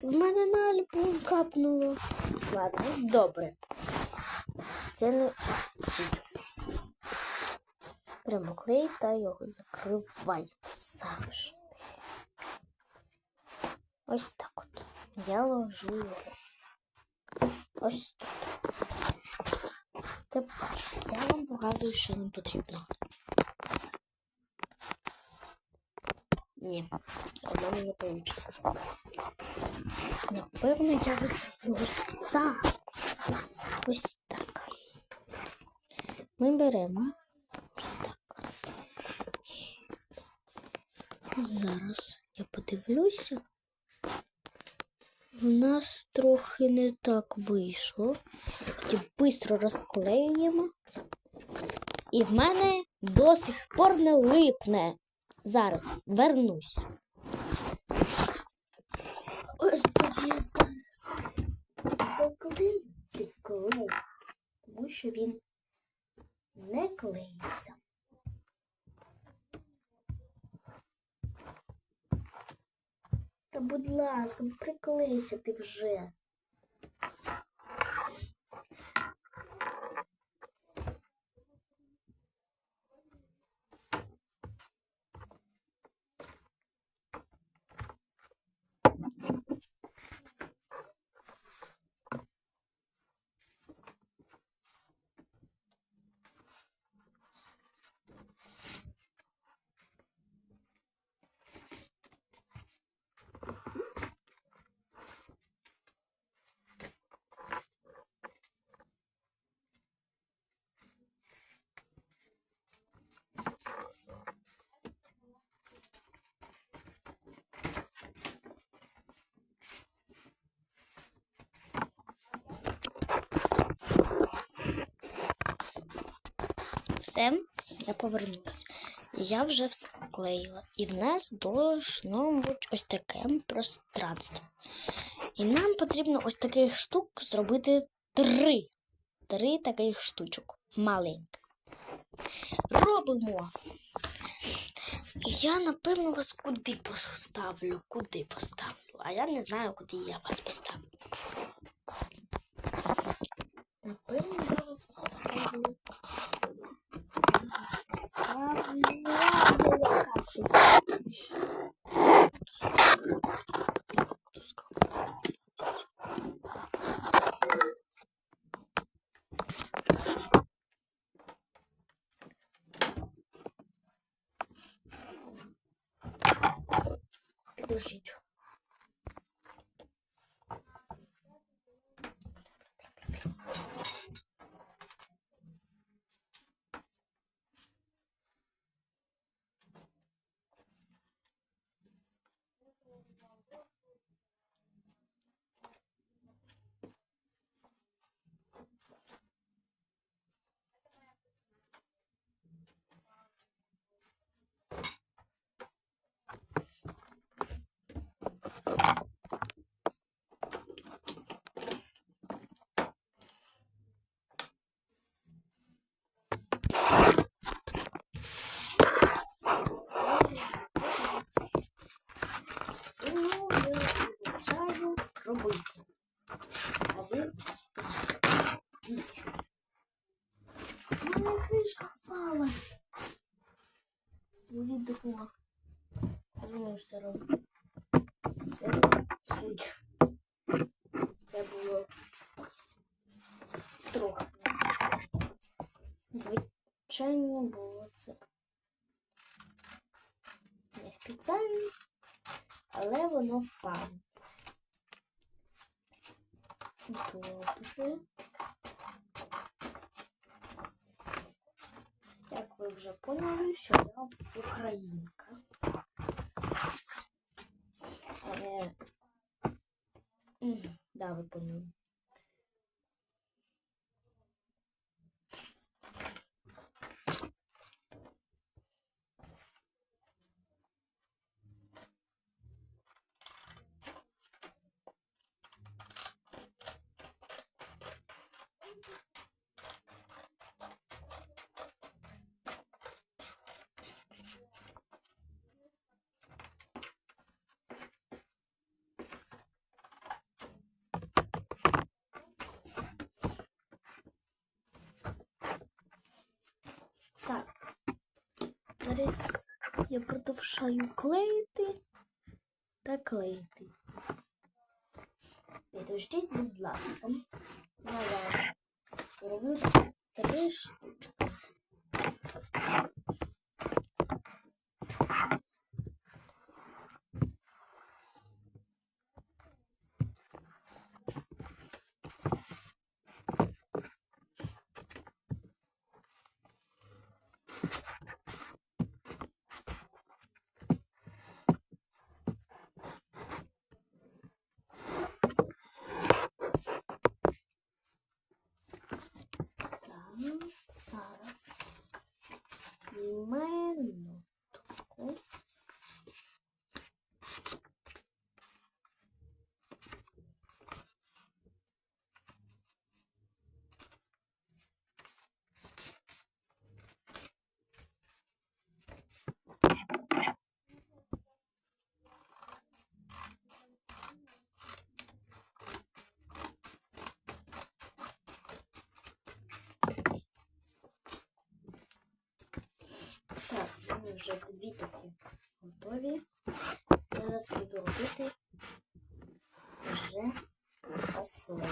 В мене на альбом капнуло. Ладно, добре. Це не. Прямо клей та його закривай завжди. Ось так от. Я ложу його. Ось тут. Тепер я вам показую, що нам потрібно. Ні, мене не вийде. Напевно, я ось так. Ось так. Ми беремо ось так. Зараз я подивлюся. В нас трохи не так вийшло. Тоді швидко розклеюємо. І в мене до сих пор не липне. Зараз вернусь. Тоді зараз. Поклею цей клей, тому що він не клеїться. Та будь ласка, ну приклейся ти вже. Все, я повернусь. Я вже все склеїла. І в нас должно бути ось таке пространство. І нам потрібно ось таких штук зробити три. Три таких штучок. Маленьких. Робимо. Я, напевно, вас куди поставлю? Куди поставлю? А я не знаю, куди я вас поставлю. Напевно, я вас поставлю. Подождите. Ну, я вирішаю робити. А ви йдіть. Мене кришка впала. Відео. Знову ж це робити. Це суть. Це було трохи. Звичайно було це. Не спеціально але воно впало. Добре. Як ви вже поняли, що я українка. Але... Ви поняли. Десь я продовжаю клеїти та клеїти. Підождіть, будь ласка. Я роблю три штучки. Так, зараз. Минутку. Так, в мене вже дві такі готові. Зараз буду робити вже останню.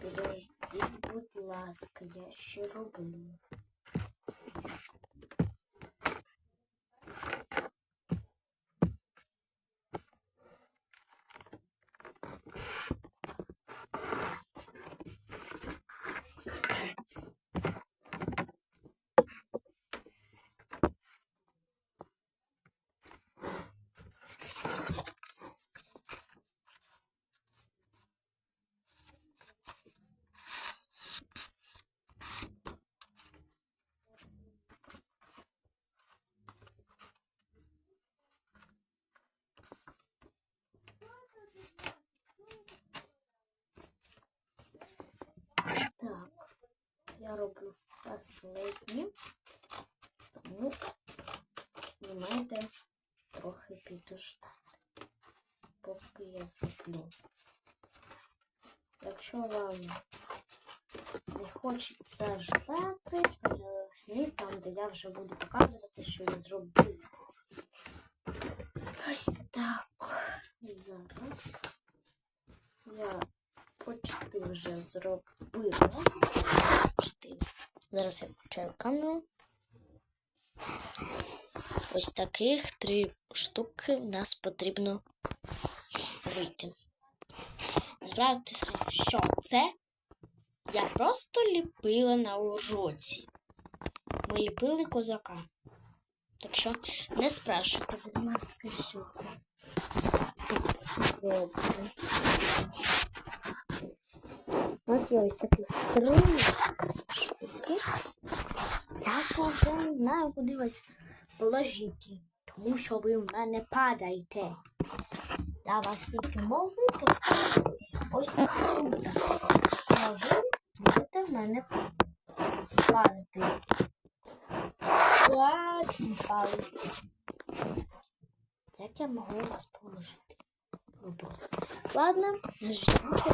Підождіть, будь ласка, я ще роблю. Так, я роблю останню, тому ви маєте трохи підождати, поки я зроблю. Якщо вам не хочеться ждати, перелисніть там, де я вже буду показувати, що я зробила. Ось так. Зараз я почти вже зробила. Зараз я включаю камеру. Ось таких три штуки в нас потрібно вийти. Справитися, що це я просто ліпила на уроці. Ми ліпили козака. Так що не спрашуйте, будь ласка, що це. Добре. У нас є ось такі три. Я не знаю, куди вас положити, тому що ви в мене падаєте. Я вас тільки можу поставити ось тут. А ви будете в мене падати. Ладно, падати. Як я можу вас положити? Ладно, ждите.